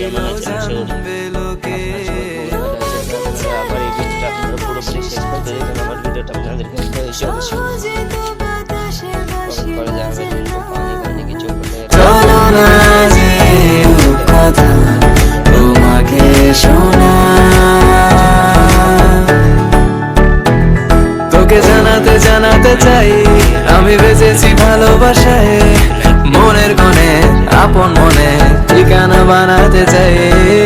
কেমন আছেন আশা করি আমার এই ভিডিওটা আপনারা পুরোপুরি শেষ আমার ভিডিওটা আপনাদের কাছে অবশ্যই তোমাকে শোনা। তোকে জানাতে জানাতে চাই আমি বেঁচেছি ভালোবাসায়। বানাতে চাই